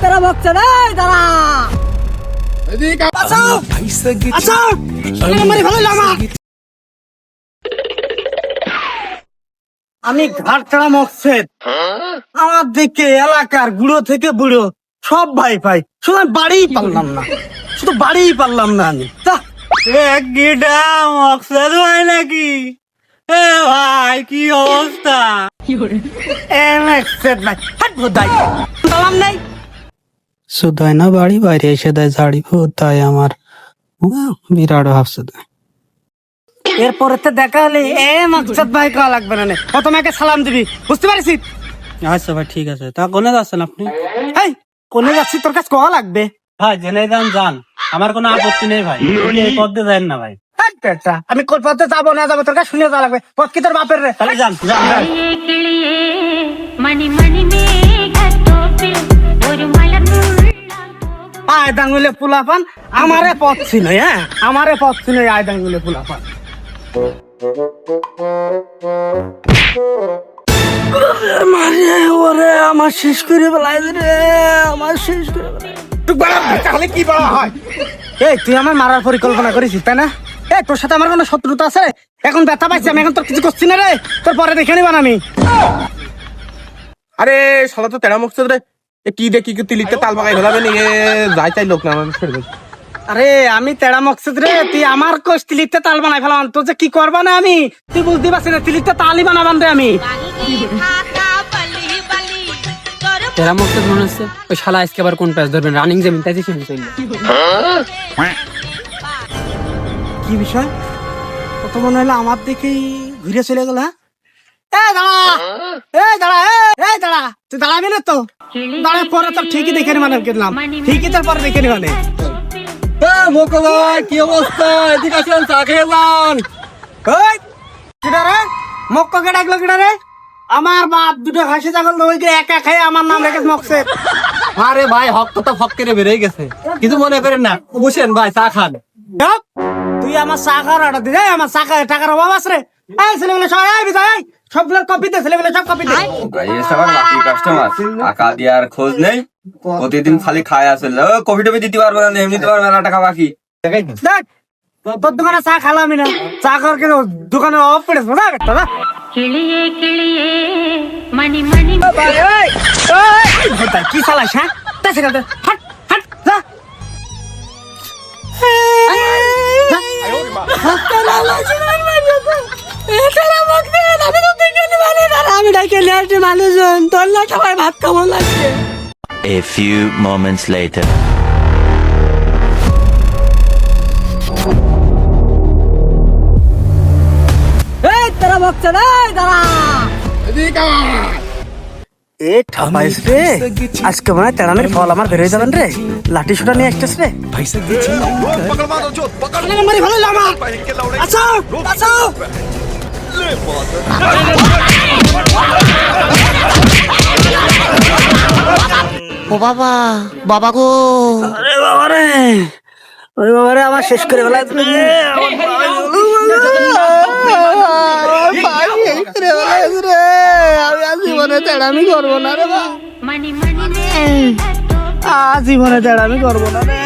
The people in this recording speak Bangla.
তেরা বকছে রে আমার আমি ঘাট ছাড়া মকসেদ আমার দিকে এলাকার বুড়ো থেকে বুড়ো সব ভাই ভাই। শুধু বাড়িই পারলাম না। শুধু বাড়িই পারলাম না আমি। তা এক গিটা মকসদ হয় নাকি? এ ভাই কি অবস্থা? এমএক্সেদ ভাই। হাট পারলাম নাই। সুদাই না বাড়ি বাইরে এসে দেয় ঝাড়ি তাই আমার বিরাট ভাবছে এরপরে তো দেখা হলে এ মকসদ ভাই কয়া লাগবে না। প্রথমে একে সালাম দিবি বুঝতে পারিস? আচ্ছা ভাই ঠিক আছে। তা কোনে যাচ্ছেন আপনি? হেই কোনে যাচ্ছি? তোর কাছে কয়া লাগবে? ভাই জেনে যান যান আমার কোনো আপত্তি নেই ভাই। এই পথ দিয়ে যান না ভাই। আমি কোন পথে যাব না যাব তোর কাছে শুনে যাওয়া লাগবে। পথ কি তোর বাপের রে? তাহলে যান যান আয় দাঙ্গুলে পুলাপান আমারে পথ ছিল হ্যাঁ? আমারে পথ ছিল আয় দাঙ্গুলে পুলাপান মারে ওরে আমার শেষ করে বেলায় রে আমার শেষ করে তাহলে কি বলা হয়? এই তুই আমার মারার পরিকল্পনা করেছিস তাই না? এই তোর সাথে আমার কোনো শত্রুতা আছে? এখন ব্যথা পাইছি আমি এখন তোর কিছু করছি না রে তোর পরে দেখে নিবান আমি। আরে শালা তো তেরা মকসদ রে কি দেখি কি তিলিতে তাল বাগাই ফেলাবে নি যাই চাই লোক না আমার ছেড়ে আরে আমি তেরা মকসুদ রে তুই আমার কোষ তিলিতে তাল বানাই ফেলাম তোর যে কি করবা না আমি? তুই বুঝতে পারছি না তিলিতে তালই বানাবান রে আমি। তেরা মকসদ মনে হচ্ছে ওই শালা আজকে আবার কোন প্যাচ ধরবেন রানিং জমিন তাই শুনে কি বিষয়? কত মনে হলো আমার দিকেই ঘুরে চলে গেল হ্যাঁ? এ দাঁড়া। এ দাঁড়া এ, এ দাঁড়া। তুই দাঁড়াবি না তো? দাঁড়া পরে তো ঠিকই দেখে নিবানে কিনলাম ঠিকই তোর পরে দেখে নিবানে মোকো ভাই কি অবস্থা? এদিকে আসেন চা খেয়ে যান ওই কিডা রে? মক্ক কে ডাকলো কিডা রে? আমার বাপ দুটো হাসি ছাগল ওই যে একা খাই আমার নাম রেখে মকসে আরে ভাই হক তো ফক করে বেরিয়ে গেছে। কিছু মনে করেন না বসেন ভাই চা খান। তুই আমার চাকার অর্ডার দে আমার চাকা টাকার অভাব আছে এই ছেলেগুলো সব এই বিজয় সবগুলোর কপি দে ছেলেগুলো সব কপি দে। ভাই সবার লাকি কাস্টমার টাকা দেওয়ার খোঁজ নেই। প্রতিদিন খালি খায় আসে ও কপি টপি দিতে পারবে না এমনি দিতে পারবে না টাকা বাকি। দেখ তোর দোকানে চা খালামি না। চা খাওয়ার কিন্তু দোকানে অফ পড়ে শোনা দাদা। কিলিয়ে কিলিয়ে মনি মনি কি চালাস হ্যাঁ? তা সেখানে আসছি মানুষজন তোর না সবাই ভাত খাব লাগছে? A few moments later. এই তোরা বকছে রে দাঁড়া। এ ঠাপাইস রে। আজকে মনে হয় ফল আমার বেরোয় যাবেন রে। লাঠি সোটা নিয়ে আসতেছ রে। মারি। ও বাবা বাবা গো। আরে বাবা রে। ওই বাবা রে আমার শেষ করে বেলায় তুমি। জীবনে করব না রে জীবনে তেড়ামি করব না রে।